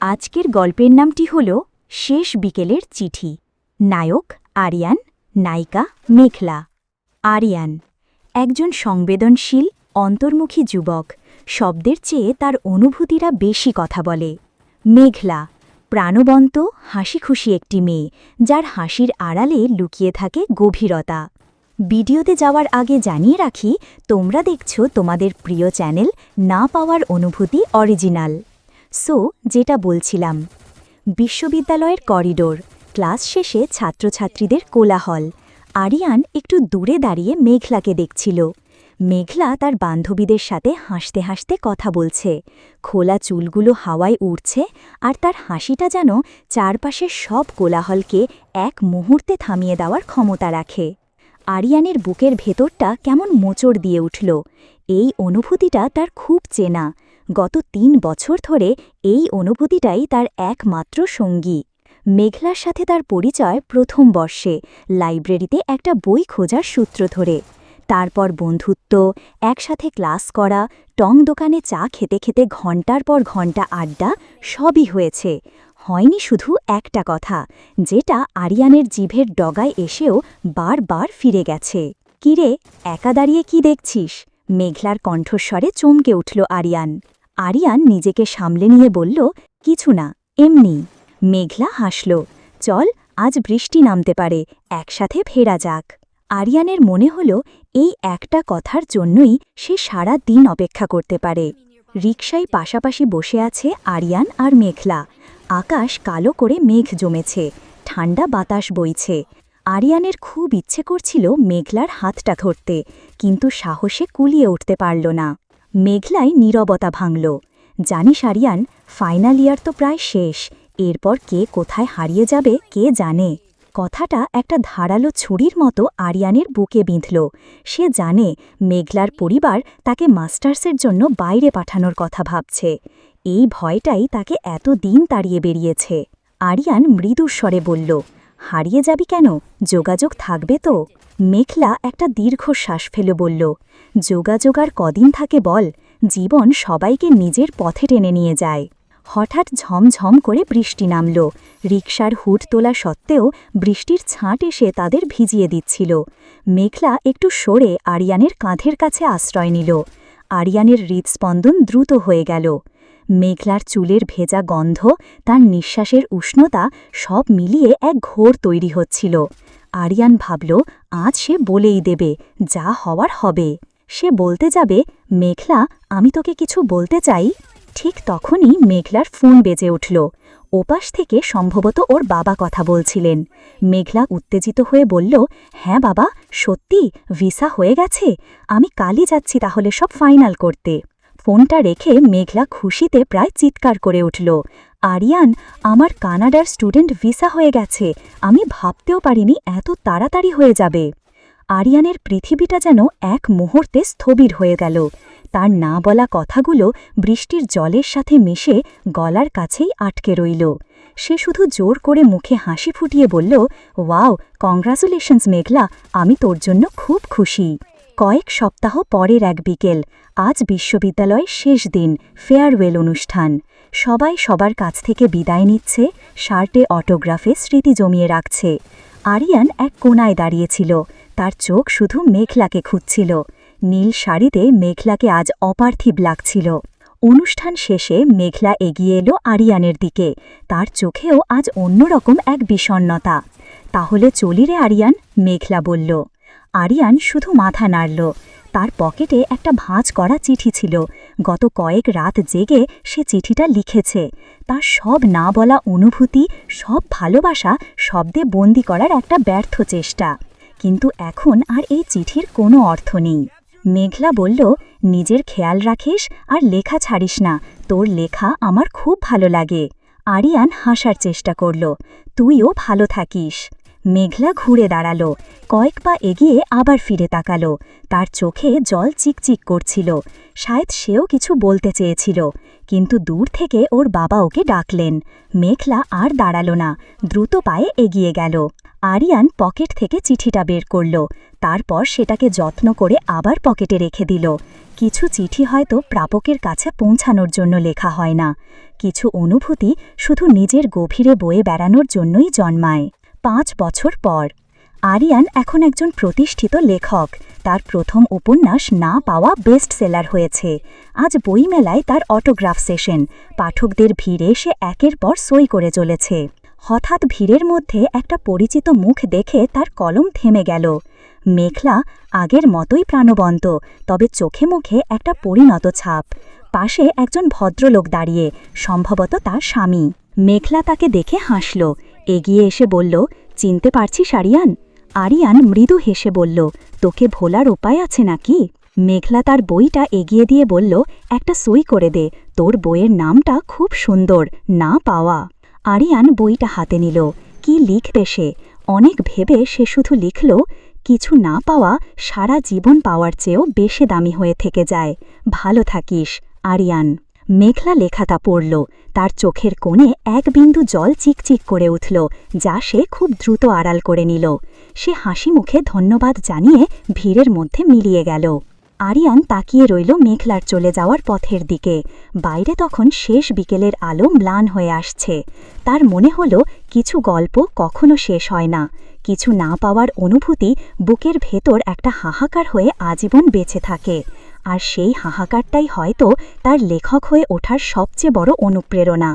আজকের গল্পের নামটি হল শেষ বিকেলের চিঠি। নায়ক আরিয়ান, নায়িকা মেঘলা। আরিয়ান, একজন সংবেদনশীল, অন্তর্মুখী যুবক। শব্দের চেয়ে তার অনুভূতিরা বেশি কথা বলে। মেঘলা, প্রাণবন্ত, হাসিখুশি একটি মেয়ে, যার হাসির আড়ালে লুকিয়ে থাকে গভীরতা। ভিডিওতে যাওয়ার আগে জানিয়ে রাখি, তোমরা দেখছ তোমাদের প্রিয় চ্যানেল না পাওয়ার অনুভূতি অরিজিনাল। সো, যেটা বলছিলাম, বিশ্ববিদ্যালয়ের করিডোর, ক্লাস শেষে ছাত্রছাত্রীদের কোলাহল। আরিয়ান একটু দূরে দাঁড়িয়ে মেঘলাকে দেখছিল। মেঘলা তার বান্ধবীদের সাথে হাসতে হাসতে কথা বলছে। খোলা চুলগুলো হাওয়ায় উড়ছে আর তার হাসিটা যেন চারপাশের সব কোলাহলকে এক মুহূর্তে থামিয়ে দেওয়ার ক্ষমতা রাখে। আরিয়ানের বুকের ভেতরটা কেমন মোচড় দিয়ে উঠল। এই অনুভূতিটা তার খুব চেনা। গত তিন বছর ধরে এই অনুভূতিটাই তার একমাত্র সঙ্গী। মেঘলার সাথে তার পরিচয় প্রথম বর্ষে, লাইব্রেরিতে একটা বই খোঁজার সূত্র ধরে। তারপর বন্ধুত্ব, একসাথে ক্লাস করা, টং দোকানে চা খেতে খেতে ঘণ্টার পর ঘণ্টা আড্ডা, সবই হয়েছে। হয়নি শুধু একটা কথা, যেটা আরিয়ানের জিভের ডগায় এসেও বারবার ফিরে গেছে। কিরে, একা দাঁড়িয়ে কি দেখছিস? মেঘলার কণ্ঠস্বরে চমকে উঠল আরিয়ান। আরিয়ান নিজেকে সামলে নিয়ে বলল, কিছু না, এমনি। মেঘলা হাসল, চল, আজ বৃষ্টি নামতে পারে, একসাথে ফেরা যাক। আরিয়ানের মনে হল, এই একটা কথার জন্যই সে সারা দিন অপেক্ষা করতে পারে। রিকশায় পাশাপাশি বসে আছে আরিয়ান আর মেঘলা। আকাশ কালো করে মেঘ জমেছে, ঠান্ডা বাতাস বইছে। আরিয়ানের খুব ইচ্ছে করছিল মেঘলার হাতটা ধরতে, কিন্তু সাহসে কুলিয়ে উঠতে পারল না। মেঘলাই নীরবতা ভাঙল। জানিস আরিয়ান ফাইনাল ইয়ার তো প্রায় শেষ। এরপর কে কোথায় হারিয়ে যাবে কে জানে? কথাটা একটা ধারালো ছুরির মতো আরিয়ানের বুকে বিঁধল। সে জানে মেঘলার পরিবার তাকে মাস্টার্সের জন্য বাইরে পাঠানোর কথা ভাবছে। এই ভয়টাই তাকে এত দিন তাড়িয়ে বেরিয়েছে। আরিয়ান মৃদুস্বরে বলল হারিয়ে যাবি কেন? যোগাযোগ থাকবে তো? মেখলা একটা দীর্ঘশ্বাস ফেলে বলল, যোগাযোগ আর কদিন থাকে বল, জীবন সবাইকে নিজের পথে টেনে নিয়ে যায়। হঠাৎ ঝমঝম করে বৃষ্টি নামল। রিকশার হুট তোলা সত্ত্বেও বৃষ্টির ছাঁট এসে তাদের ভিজিয়ে দিচ্ছিল। মেঘলা একটু সরে আরিয়ানের কাঁধের কাছে আশ্রয় নিল। আরিয়ানের হৃদস্পন্দন দ্রুত হয়ে গেল। মেঘলার চুলের ভেজা গন্ধ, তার নিঃশ্বাসের উষ্ণতা সব মিলিয়ে এক ঘোর তৈরি হচ্ছিল। আরিয়ান ভাবল, আজ সে বলেই দেবে, যা হওয়ার হবে। সে বলতে যাবে, মেঘলা, আমি তোকে কিছু বলতে চাই। ঠিক তখনই মেঘলার ফোন বেজে উঠল। ওপাশ থেকে সম্ভবত ওর বাবা কথা বলছিলেন। মেঘলা উত্তেজিত হয়ে বলল হ্যাঁ বাবা, সত্যি, ভিসা হয়ে গেছে। আমি কালই যাচ্ছি তাহলে সব ফাইনাল করতে। ফোনটা রেখে মেঘলা খুশিতে প্রায় চিৎকার করে উঠল। আরিয়ান, আমার কানাডার স্টুডেন্ট ভিসা হয়ে গেছে। আমি ভাবতেও পারিনি এত তাড়াতাড়ি হয়ে যাবে। আরিয়ানের পৃথিবীটা যেন এক মুহূর্তে স্থবির হয়ে গেল। তার না বলা কথাগুলো বৃষ্টির জলের সাথে মিশে গলার কাছেই আটকে রইল। সে শুধু জোর করে মুখে হাসি ফুটিয়ে বলল, ওয়াও, কংগ্রাচুলেশনস মেঘলা, আমি তোর জন্য খুব খুশি। কয়েক সপ্তাহ পরের এক বিকেল আজ বিশ্ববিদ্যালয়ের শেষ দিন ফেয়ারওয়েল অনুষ্ঠান। সবাই সবার কাছ থেকে বিদায় নিচ্ছে, শার্টে অটোগ্রাফে স্মৃতি জমিয়ে রাখছে। আরিয়ান এক কোনায় দাঁড়িয়েছিল, তার চোখ শুধু মেঘলাকে খুঁজছিল। নীল শাড়িতে মেঘলাকে আজ অপার্থিব লাগছিল। অনুষ্ঠান শেষে মেঘলা এগিয়ে এলো আরিয়ানের দিকে। তার চোখেও আজ অন্যরকম এক বিষণ্নতা তাহলে চলিরে আরিয়ান, মেঘলা বলল। আরিয়ান শুধু মাথা নাড়ল। তার পকেটে একটা ভাঁজ করা চিঠি ছিল। গত কয়েক রাত জেগে সে চিঠিটা লিখেছে। তার সব না বলা অনুভূতি, সব ভালোবাসা, শব্দে বন্দি করার একটা ব্যর্থ চেষ্টা। কিন্তু এখন আর এই চিঠির কোনো অর্থ নেই। মেঘলা বলল, নিজের খেয়াল রাখিস আর লেখা ছাড়িস না। তোর লেখা আমার খুব ভালো লাগে। আরিয়ান হাসার চেষ্টা করল, তুইও ভালো থাকিস। মেঘলা ঘুরে দাঁড়াল। কয়েক পা এগিয়ে আবার ফিরে তাকাল। তার চোখে জল চিকচিক করছিল। শায়দ সেও কিছু বলতে চেয়েছিল। কিন্তু দূর থেকে ওর বাবা ওকে ডাকলেন। মেঘলা আর দাঁড়াল না। দ্রুত পায়ে এগিয়ে গেল। আরিয়ান পকেট থেকে চিঠিটা বের করল। তারপর সেটাকে যত্ন করে আবার পকেটে রেখে দিল। কিছু চিঠি হয়তো প্রাপকের কাছে পৌঁছানোর জন্য লেখা হয় না। কিছু অনুভূতি শুধু নিজের গভীরে বয়ে বেড়ানোর জন্যই জন্মায়। পাঁচ বছর পর। আরিয়ান এখন একজন প্রতিষ্ঠিত লেখক। তার প্রথম উপন্যাস না পাওয়া বেস্ট সেলার হয়েছে। আজ বইমেলায় তার অটোগ্রাফ সেশন পাঠকদের ভিড়ে সে একের পর সই করে চলেছে। হঠাৎ ভিড়ের মধ্যে একটা পরিচিত মুখ দেখে তার কলম থেমে গেল। মেঘলা আগের মতোই প্রাণবন্ত, তবে চোখে মুখে একটা পরিণত ছাপ। পাশে একজন ভদ্রলোক দাঁড়িয়ে, সম্ভবত তার স্বামী। মেঘলা তাকে দেখে হাসল। এগিয়ে এসে বলল, চিনতে পারছিস আরিয়ান? আরিয়ান মৃদু হেসে বলল, তোকে ভোলার উপায় আছে নাকি? মেঘলা তার বইটা এগিয়ে দিয়ে বলল, একটা সই করে দে, তোর বইয়ের নামটা খুব সুন্দর, না পাওয়া। আরিয়ান বইটা হাতে নিল, কি লিখবে সে? অনেক ভেবে সে শুধু লিখল, কিছু না পাওয়া সারা জীবন পাওয়ার চেয়েও বেশি দামি হয়ে থেকে যায়। ভালো থাকিস, আরিয়ান। মেঘলা লেখাটা পড়ল। তার চোখের কোণে এক বিন্দু জল চিকচিক করে উঠল, যা সে খুব দ্রুত আড়াল করে নিল। সে হাসি মুখে ধন্যবাদ জানিয়ে ভিড়ের মধ্যে মিলিয়ে গেল। আরিয়ান তাকিয়ে রইল মেঘলার চলে যাওয়ার পথের দিকে। বাইরে তখন শেষ বিকেলের আলো ম্লান হয়ে আসছে। তার মনে হল কিছু গল্প কখনো শেষ হয় না। কিছু না পাওয়ার অনুভূতি বুকের ভেতর একটা হাহাকার হয়ে আজীবন বেঁচে থাকে। আর সেই হাহাকারটাই হয়তো তার লেখক হয়ে ওঠার সবচেয়ে বড় অনুপ্রেরণা।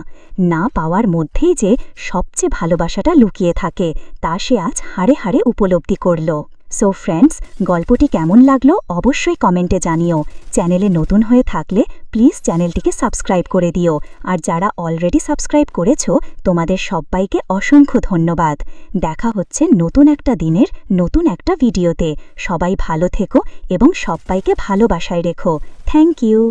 না পাওয়ার মধ্যেই যে সবচেয়ে ভালোবাসাটা লুকিয়ে থাকে, তা সে আজ হাড়ে হাড়ে উপলব্ধি করল। সো ফ্রেন্ডস গল্পটি কেমন লাগল অবশ্যই কমেন্টে জানিও। চ্যানেলে নতুন হয়ে থাকলে প্লিজ চ্যানেলটিকে সাবস্ক্রাইব করে দিও। আর যারা অলরেডি সাবস্ক্রাইব করেছ, তোমাদের সবাইকে অসংখ্য ধন্যবাদ। দেখা হচ্ছে নতুন একটা দিনের নতুন একটা ভিডিওতে সবাই ভালো থেকো এবং সবাইকে ভালোবাসায় রেখো। Thank you